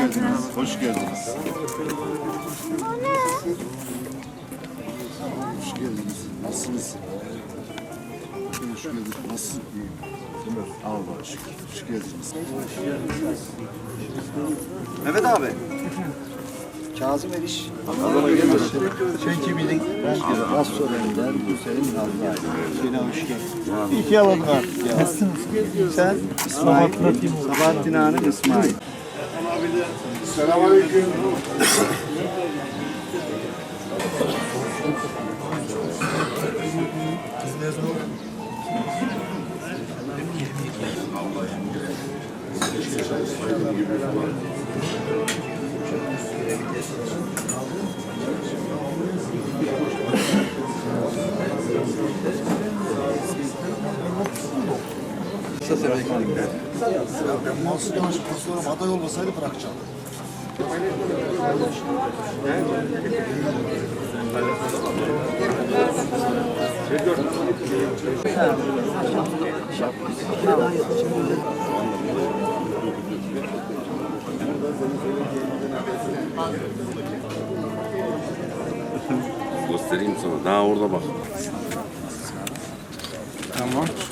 geldiniz. Hoş geldiniz. Hoş geldiniz. Nasılsınız? Hoş geldiniz. Nasılsın? Allah şükür. Hoş geldiniz. Mehmet abi. Kazım Eriş. Çünkü bilin. Ben az sonra ender. Bu senin Nazlı Yine hoş geldin. İyi ki alalım artık ya. Sen İsmail. Sabahattin Hanım İsmail. Selamun Aleyküm. Ça, c'est vrai qu'on Selamünaleyküm. Ben Mansur Yavaş pastorum aday olmasaydı bırakacağım. Göstereyim sana. Daha orada bak.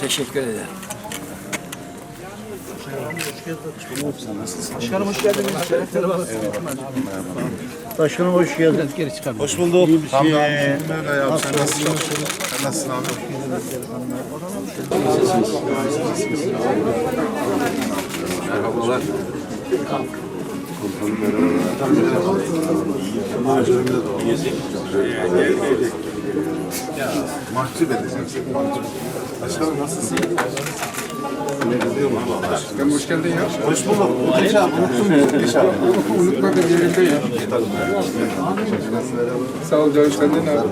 Teşekkür ederim. Başkanım hoş geldin. Geri çıkar. Hoş bulduk. Tamam. Böyle ya. Sen nasılsın? Sen nasılsın abi? Merhabalar. Mahcup edeceğim seni. mahcup. Başkanım nasılsın? Ben hoş geldin ya. Hoş bulduk. Unuttun mu? İnşallah. Unutmadım yerinde ya. Sağ ol canım senden haber?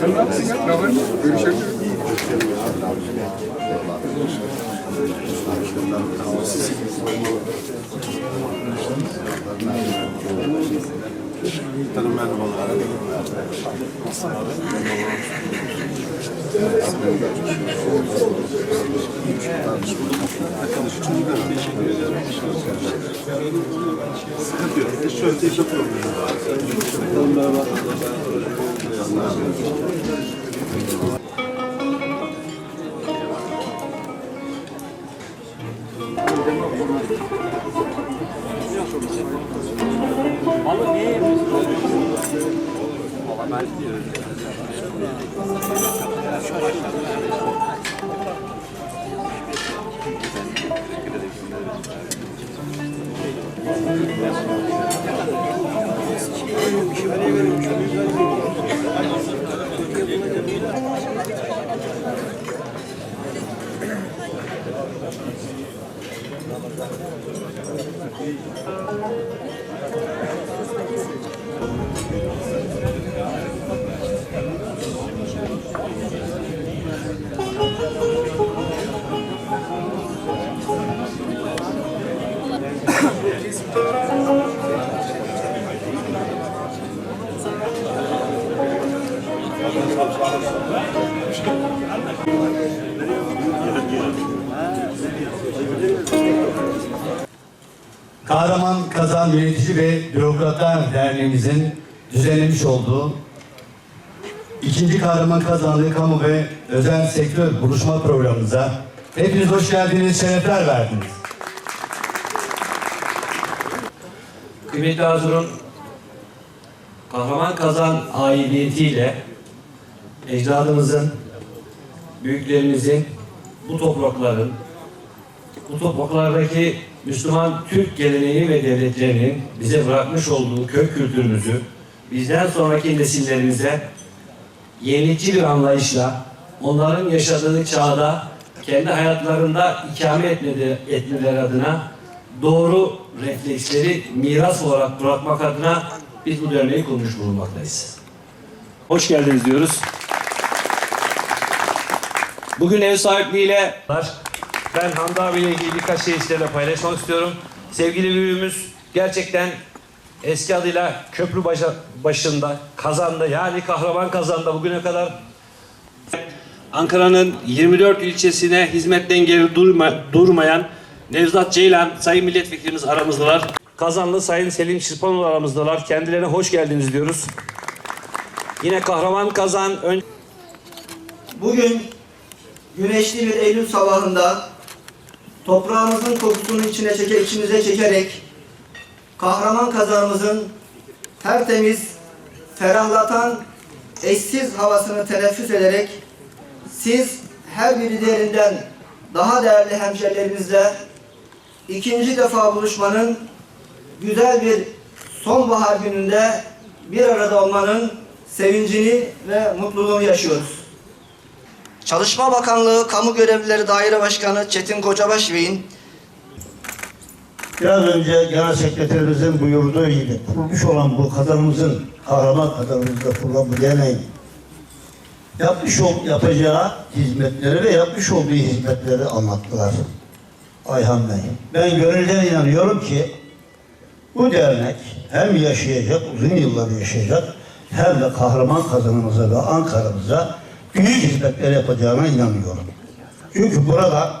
Sen ne yapsın ya? Ne haber? Görüşelim. Tanım merhabalar. Sıkıntı yok. Şöyle teşekkür ederim. Kahraman Yönetici ve Bürokratlar Derneğimizin düzenlemiş olduğu ikinci Kahraman Kazanlı Kamu ve Özel Sektör Buluşma Programımıza hepiniz hoş geldiniz, şerefler verdiniz. Kıymetli Hazırın, Kahraman Kazan aidiyetiyle ecdadımızın, büyüklerimizin, bu toprakların, bu topraklardaki Müslüman Türk geleneği ve devletlerinin bize bırakmış olduğu kök kültürümüzü bizden sonraki nesillerimize yenilikçi bir anlayışla onların yaşadığı çağda kendi hayatlarında ikame etmedi, etmeleri adına doğru refleksleri miras olarak bırakmak adına biz bu derneği kurmuş bulunmaktayız. Hoş geldiniz diyoruz. Bugün ev sahipliğiyle ben Hamdi abiyle ilgili birkaç şey sizlerle paylaşmak istiyorum. Sevgili büyüğümüz gerçekten eski adıyla köprü başa- başında kazandı. Yani kahraman kazandı bugüne kadar. Ankara'nın 24 ilçesine hizmetten geri durma- durmayan Nevzat Ceylan, Sayın Milletvekilimiz aramızdalar. Kazanlı Sayın Selim Şirpanoğlu aramızdalar. Kendilerine hoş geldiniz diyoruz. Yine kahraman kazan ön... Bugün güneşli bir Eylül sabahında toprağımızın kokusunu içine çeke, içimize çekerek kahraman kazanımızın tertemiz, ferahlatan, eşsiz havasını teneffüs ederek siz her biri diğerinden daha değerli hemşerilerimizle ikinci defa buluşmanın güzel bir sonbahar gününde bir arada olmanın sevincini ve mutluluğunu yaşıyoruz. Çalışma Bakanlığı Kamu Görevlileri Daire Başkanı Çetin Kocabaş Bey'in Biraz önce Genel Sekreterimizin buyurduğu gibi kurmuş olan bu kadınımızın, kahraman kadınımızda kurulan bu derneğin yapmış ol, yapacağı hizmetleri ve yapmış olduğu hizmetleri anlattılar. Ayhan Bey. Ben gönülden inanıyorum ki bu dernek hem yaşayacak, uzun yıllar yaşayacak hem de kahraman kadınımıza ve Ankara'mıza büyük hizmetler yapacağına inanıyorum. Çünkü burada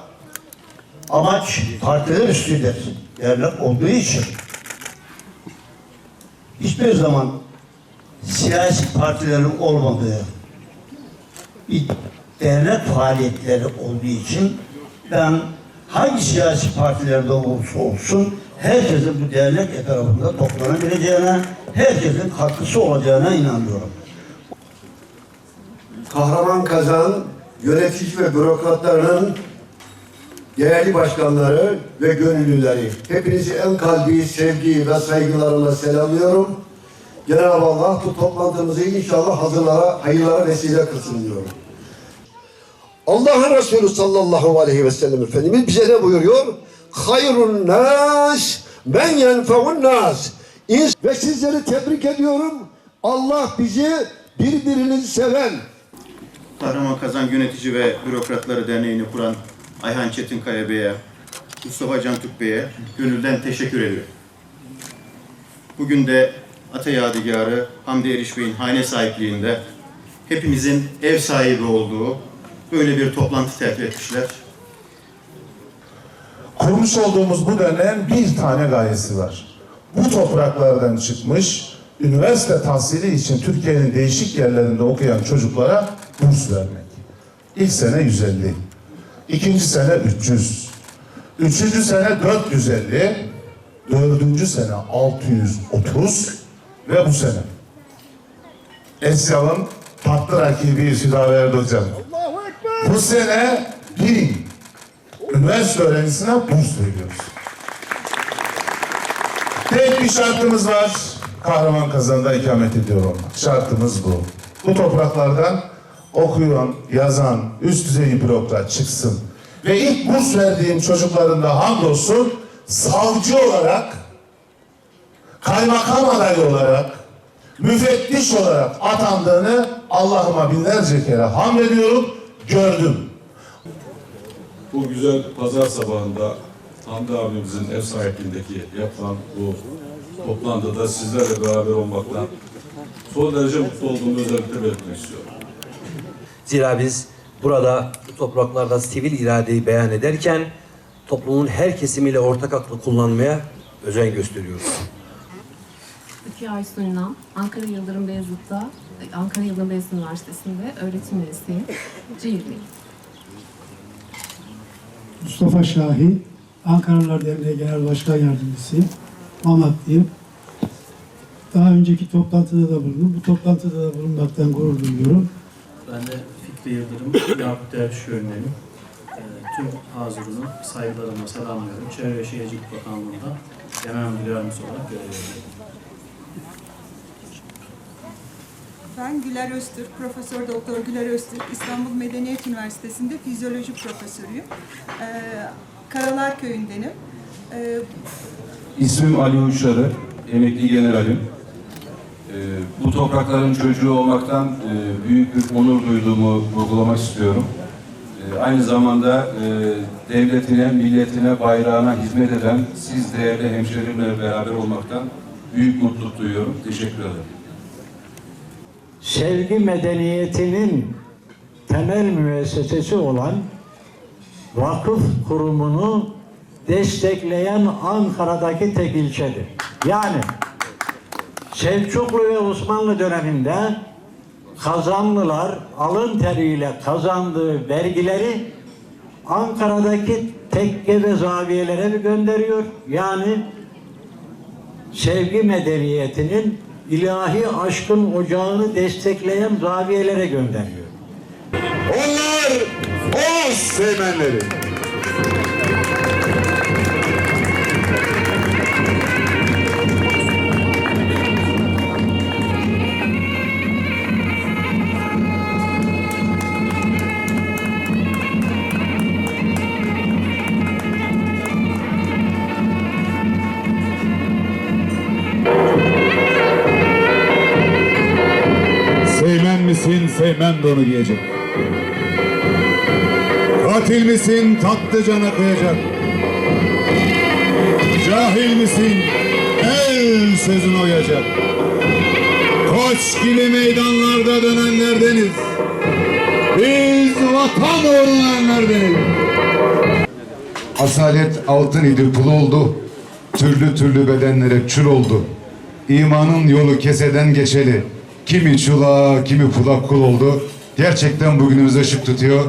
amaç partiler üstüdür. Dernek olduğu için hiçbir zaman siyasi partilerin olmadığı bir dernek faaliyetleri olduğu için ben hangi siyasi partilerde olursa olsun herkesin bu dernek etrafında toplanabileceğine, herkesin katkısı olacağına inanıyorum. Kahraman kazan yönetici ve bürokratlarının değerli başkanları ve gönüllüleri. Hepinizi en kalbi sevgi ve saygılarımla selamlıyorum. Cenab-ı Allah bu toplantımızı inşallah hazırlara, hayırlara vesile kılsın diyorum. Allah'ın Resulü sallallahu aleyhi ve sellem Efendimiz bize ne buyuruyor? Hayrun nas men yenfeun nas. Ve sizleri tebrik ediyorum. Allah bizi birbirinizi seven, Kahraman Kazan Yönetici ve Bürokratları Derneği'ni kuran Ayhan Çetinkaya Bey'e, Mustafa Can Türk Bey'e gönülden teşekkür ediyorum. Bugün de Ata Yadigarı Hamdi Eriş Bey'in hane sahipliğinde hepimizin ev sahibi olduğu böyle bir toplantı tertip etmişler. Kurmuş olduğumuz bu derneğin bir tane gayesi var. Bu topraklardan çıkmış, üniversite tahsili için Türkiye'nin değişik yerlerinde okuyan çocuklara burs vermek. İlk sene 150, ikinci sene 300, üçüncü sene 450, dördüncü sene 630 ve bu sene. Esyal'ın tatlı rakibi Hüdaverdi Hocam. Bu sene bin üniversite öğrencisine burs veriyoruz. Tek bir şartımız var. Kahraman kazanda ikamet ediyor olmak. Şartımız bu. Bu topraklardan okuyan, yazan, üst düzey bürokrat çıksın. Ve ilk burs verdiğim çocukların da hamdolsun savcı olarak, kaymakam adayı olarak, müfettiş olarak atandığını Allah'ıma binlerce kere hamd ediyorum, gördüm. Bu güzel pazar sabahında Hamdi abimizin ev sahipliğindeki yapılan bu toplantıda sizlerle beraber olmaktan son derece mutlu olduğumu özellikle belirtmek istiyorum. Zira biz burada bu topraklarda sivil iradeyi beyan ederken toplumun her kesimiyle ortak aklı kullanmaya özen gösteriyoruz. Türkiye Aysun Ünal, Ankara Yıldırım Beyazıt'ta, Ankara Yıldırım Beyazıt Üniversitesi'nde öğretim üyesiyim. C20'yim. Mustafa Şahin, Ankaralılar Derneği Genel Başkan Yardımcısıyım. Mamatlıyım. Daha önceki toplantıda da bulundum. Bu toplantıda da bulunmaktan gurur duyuyorum. Ben de Fikri Yıldırım, Yakup Derviş Öğretmenim. Tüm hazırını saygılarımla selamlıyorum. Çevre ve Şehircilik Bakanlığı'nda genel müdür yardımcısı olarak görev yapıyorum. Ben Güler Öztürk, Profesör Doktor Güler Öztürk, İstanbul Medeniyet Üniversitesi'nde fizyoloji profesörüyüm. Ee, Karalar Köyü'ndenim. Ee, İsmim Ali Uçarı, emekli generalim. Ee, bu toprakların çocuğu olmaktan e, büyük bir onur duyduğumu vurgulamak istiyorum. Ee, aynı zamanda e, devletine, milletine, bayrağına hizmet eden siz değerli hemşehrimle beraber olmaktan büyük mutluluk duyuyorum. Teşekkür ederim. Sevgi medeniyetinin temel müessesesi olan vakıf kurumunu destekleyen Ankara'daki tek ilçedir. Yani Selçuklu ve Osmanlı döneminde Kazanlılar alın teriyle kazandığı vergileri Ankara'daki tekke ve zaviyelere gönderiyor? Yani sevgi medeniyetinin ilahi aşkın ocağını destekleyen zaviyelere gönderiyor. Onlar o Seymenleri. Seymen misin, Seymen donu giyecek. Katil misin, tatlı cana kıyacak. Cahil misin, el sözünü oyacak. Koç gibi meydanlarda dönenlerdeniz. Biz vatan uğrunanlardeniz. Asalet altın idi pul oldu. Türlü türlü bedenlere kül oldu. İmanın yolu keseden geçeli. Kimi çula, kimi pula kul oldu. Gerçekten bugünümüze ışık tutuyor.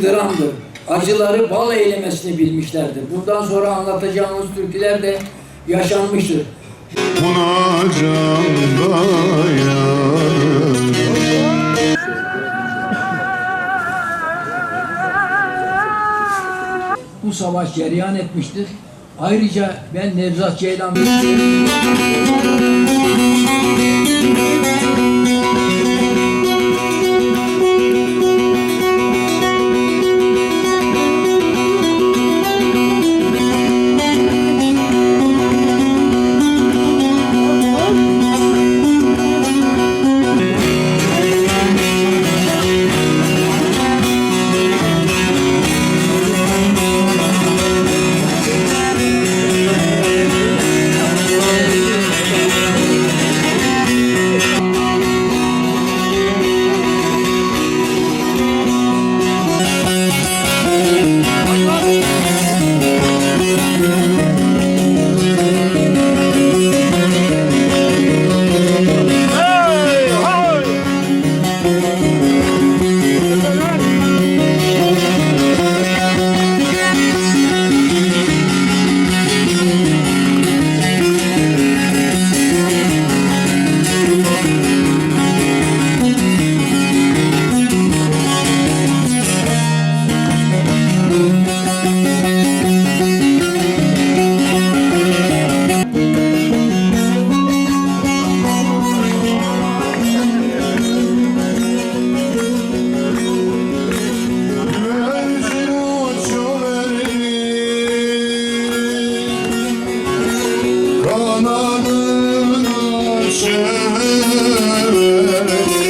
Bir dramdır. Acıları bal eylemesini bilmişlerdir. Bundan sonra anlatacağımız türküler de yaşanmıştır. Buna can dayanır. Bu savaş cereyan etmiştir. Ayrıca ben Nevzat Ceylan Yar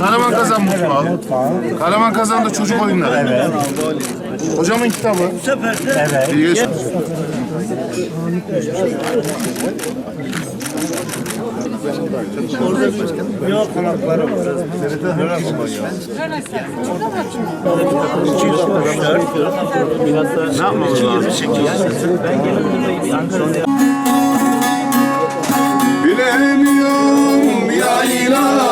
Karaman Kazan Mutfağı. Karaman Kazan'da çocuk oyunları. Evet. Hocamın kitabı. Evet. İyi geç. Bilemiyorum yaylanızın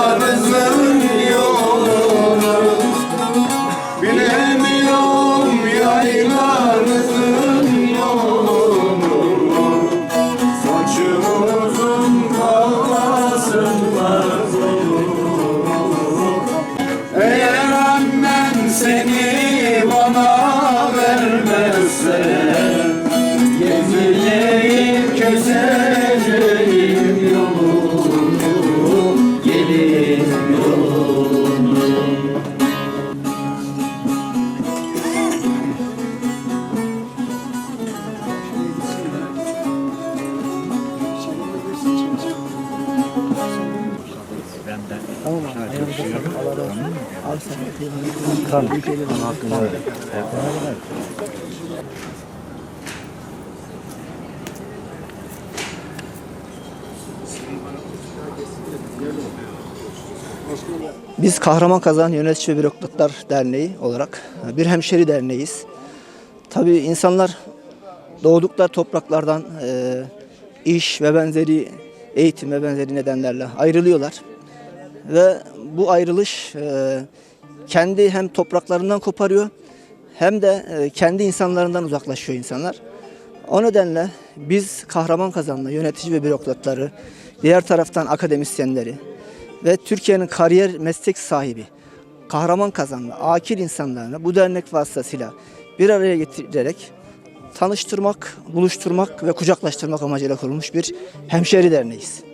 Biz Kahraman Kazan Yönetici ve Bürokratlar Derneği olarak bir hemşeri derneğiz. Tabii insanlar doğdukları topraklardan e, iş ve benzeri eğitim ve benzeri nedenlerle ayrılıyorlar. Ve bu ayrılış e, kendi hem topraklarından koparıyor hem de e, kendi insanlarından uzaklaşıyor insanlar. O nedenle biz Kahraman Kazan'la yönetici ve bürokratları, diğer taraftan akademisyenleri ve Türkiye'nin kariyer meslek sahibi Kahraman Kazan'la akil insanlarını bu dernek vasıtasıyla bir araya getirerek tanıştırmak, buluşturmak ve kucaklaştırmak amacıyla kurulmuş bir hemşeri derneğiz.